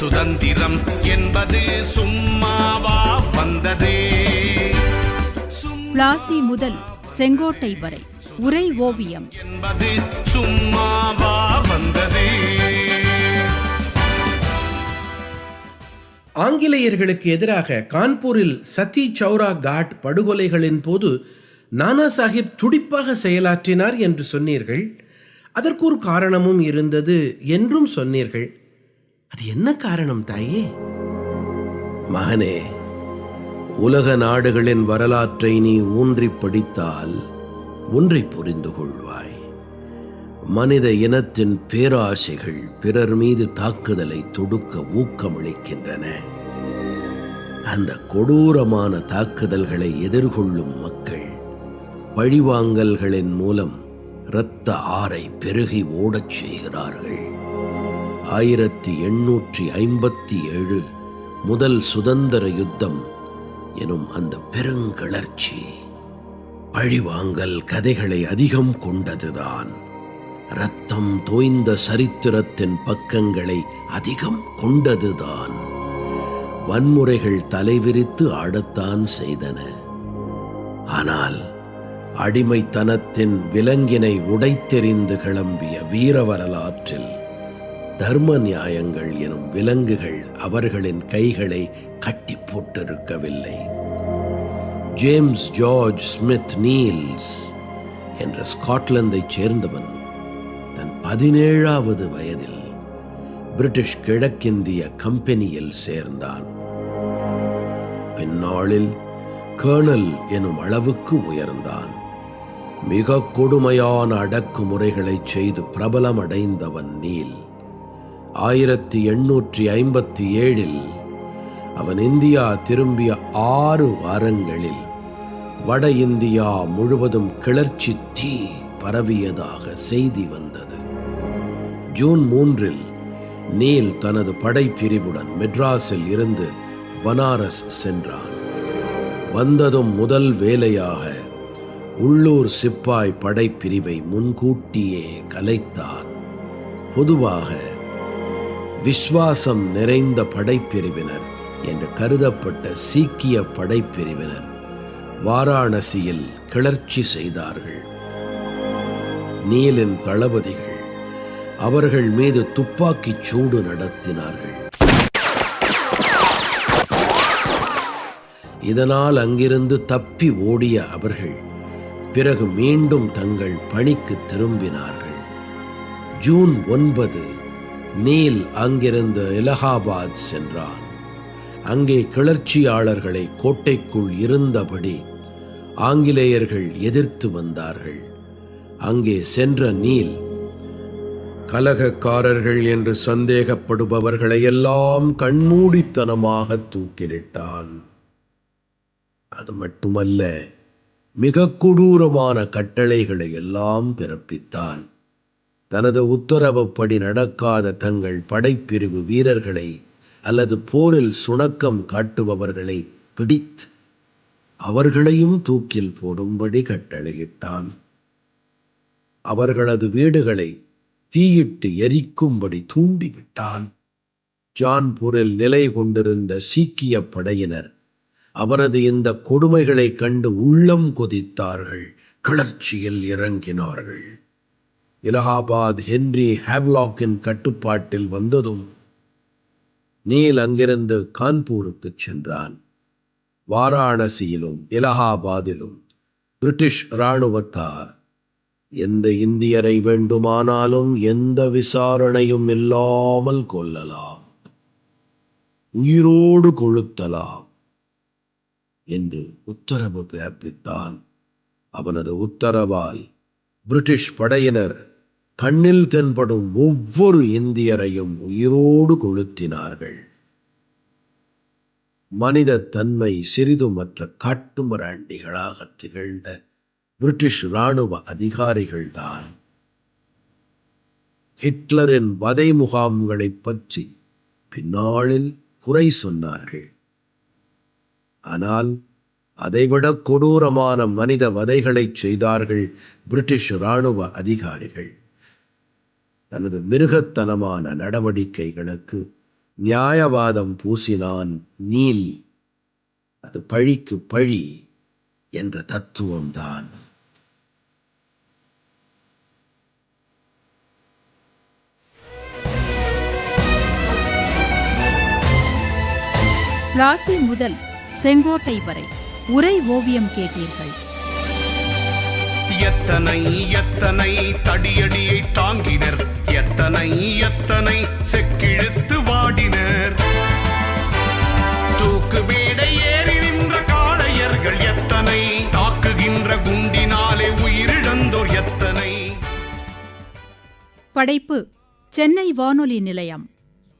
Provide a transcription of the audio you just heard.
சுதந்திரம் என்பது சும்மாவா வந்ததே? பிளாசி முதல் செங்கோட்டை வரை உரை ஓவியம். என்பது சும்மாவா வந்ததே? ஆங்கிலேயர்களுக்கு எதிராக கான்பூரில் சதி சௌரா காட் படுகொலைகளின் போது நானா சாஹிப் துடிப்பாக செயலாற்றினார் என்று சொன்னீர்கள். அதற்கு ஒரு காரணமும் இருந்தது என்றும் சொன்னீர்கள். அது என்ன காரணம் தாயே? மகனே உலக நாடுகளின் வரலாற்றை நீ ஊன்றி படித்தால் ஒன்றை புரிந்து கொள்வாய். மனித இனத்தின் பேராசைகள் பிறர் மீது தாக்குதலை தொடுக்க ஊக்கமளிக்கின்றன. அந்த கொடூரமான தாக்குதல்களை எதிர்கொள்ளும் மக்கள் பழிவாங்கல்களின் மூலம் இரத்த ஆறை பெருகி ஓடச் செய்கிறார்கள். ஆயிரத்தி எண்ணூற்றி ஐம்பத்தி ஏழு முதல் சுதந்திர யுத்தம் எனும் அந்த பெருங்கிளர்ச்சி. பழிவாங்கல் கதைகளை அதிகம் கொண்டதுதான். ரத்தம் தோய்ந்த சரித்திரத்தின் பக்கங்களை அதிகம் கொண்டதுதான். வன்முறைகள் தலைவிரித்து ஆடத்தான் செய்தன. ஆனால் அடிமைத்தனத்தின் விலங்கினை உடைத்தெறிந்து கிளம்பிய வீர வரலாற்றில் தர்ம நியாயங்கள் எனும் விலங்குகள் அவர்களின் கைகளை கட்டி போட்டிருக்கவில்லை ஜேம்ஸ் ஜார்ஜ் ஸ்மித் நீல்ஸ் என்ற ஸ்காட்லாந்தைச் சேர்ந்தவன் தன் பதினேழாவது வயதில் பிரிட்டிஷ் கிழக்கிந்திய கம்பெனியில் சேர்ந்தான். பின்னாளில் கர்னல் எனும் அளவுக்கு உயர்ந்தான். மிக கொடுமையான அடக்குமுறைகளைச் செய்து பிரபலமடைந்தவன் நீல். ஆயிரத்தி எண்ணூற்றி ஐம்பத்தி ஏழில் அவன் இந்தியா திரும்பிய ஆறு வாரங்களில் வட இந்தியா முழுவதும் கிளர்ச்சி தீ பரவியதாக செய்தி வந்தது. ஜூன் மூன்றில் நீல் தனது படைப்பிரிவுடன் மெட்ராஸில் இருந்து பனாரஸ் சென்றான். வந்ததும் முதல் வேலையாக உள்ளூர் சிப்பாய் படைப்பிரிவை முன்கூட்டியே கலைத்தான். பொதுவாக விஸ்வாசம் நிறைந்த படைப்பிரிவினர் என்று கருதப்பட்ட சீக்கிய படைப்பிரிவினர் வாராணசியில் கிளர்ச்சி செய்தார்கள். நீலின் தளபதிகள் அவர்கள் மீது துப்பாக்கிச் சூடு நடத்தினார்கள். இதனால் அங்கிருந்து தப்பி ஓடிய அவர்கள் பிறகு மீண்டும் தங்கள் பணிக்கு திரும்பினார்கள். ஜூன் ஒன்பது நீல் அங்கிருந்து இலகாபாத் சென்றான். அங்கே கிளர்ச்சியாளர்களை கோட்டைக்குள் இருந்தபடி ஆங்கிலேயர்கள் எதிர்த்து வந்தார்கள். அங்கே சென்ற நீல் கலகக்காரர்கள் என்று சந்தேகப்படுபவர்களை எல்லாம் கண்மூடித்தனமாக தூக்கிலிட்டான். அது மட்டுமல்ல மிக கொடூரமான கட்டளைகளை எல்லாம் பிறப்பித்தான். தனது உத்தரவுப்படி நடக்காத தங்கள் படைப்பிரிவு வீரர்களை அல்லது போரில் சுணக்கம் காட்டுபவர்களை பிடித்து அவர்களையும் தூக்கில் போடும்படி கட்டளையிட்டான். அவர்களது வீடுகளை தீயிட்டு எரிக்கும்படி தூண்டிவிட்டான். ஜான்பூரில் நிலை கொண்டிருந்த சீக்கிய படையினர் அவரது இந்த கொடுமைகளைக் கண்டு உள்ளம் கொதித்தார்கள் கிளர்ச்சியில் இறங்கினார்கள். இலஹாபாத் ஹென்றி ஹேவ்லாக்கின் கட்டுப்பாட்டில் வந்ததும் நீல் அங்கிருந்து கான்பூருக்குச் சென்றான். வாராணசியிலும் இலஹாபாதிலும் பிரிட்டிஷ் இராணுவத்தார் எந்த இந்தியரை வேண்டுமானாலும் எந்த விசாரணையும் இல்லாமல் கொல்லலாம். உயிரோடு கொளுத்தலாம் என்று உத்தரவு பிறப்பித்தான். அவனது உத்தரவால் பிரிட்டிஷ் படையினர் கண்ணில் தென்படும் ஒவ்வொரு இந்தியரையும் உயிரோடு கொளுத்தினார்கள். மனித தன்மை சிறிதுமற்ற காட்டுமராண்டிகளாக திகழ்ந்த பிரிட்டிஷ் இராணுவ அதிகாரிகள்தான். ஹிட்லரின் வதை முகாம்களைப் பற்றி பின்னாளில் குறை சொன்னார்கள். ஆனால் அதைவிட கொடூரமான மனித வதைகளைச் செய்தார்கள் பிரிட்டிஷ் இராணுவ அதிகாரிகள். தனது மிருகத்தனமான நடவடிக்கைகளுக்கு நியாயவாதம் பூசினான் நீல். அது பழிக்கு பழி என்ற தத்துவம்தான். ராசி முதல் செங்கோட்டை வரை உரை ஓவியம் கேட்டீர்கள். எத்தனை எத்தனை தடியடியை தாங்கினர்? எத்தனை எத்தனை செக்கிழுத்து வாடினர்? தூக்கு மேடை ஏறி நின்ற காளையர்கள் எத்தனை? தாக்குகின்ற குண்டினாலே உயிரிழந்தோர் எத்தனை? படைப்பு சென்னை வானொலி நிலையம்.